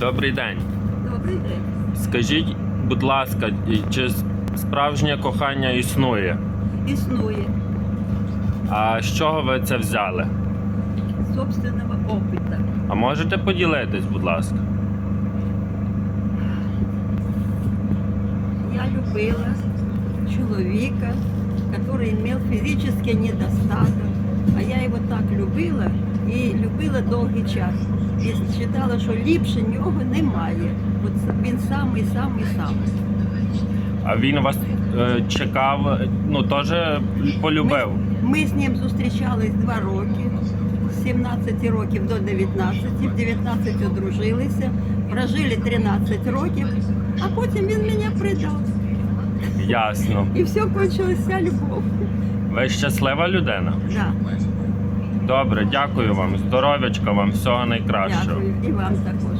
Добрий день. Добрий день. Скажіть, будь ласка, чи справжнє кохання існує? Існує А з чого ви це взяли? з собственного опита. А можете поділитись, будь ласка? Я любила чоловіка, який мав фізичний недостаток. А я його так любила і довгий час. І вважала, що ліпше нього немає. От він самий, самий, самий. А він вас е, чекав, ну теж полюбив. Ми з ним зустрічались два роки, з 17 років до 19, в 19 одружилися, прожили 13 років, а потім він мене придав. Ясно. І все кончилося любов. Ви щаслива людина? Да, Добре, дякую вам. Здоров'ячка вам, всього найкращого. дякую. І вам також.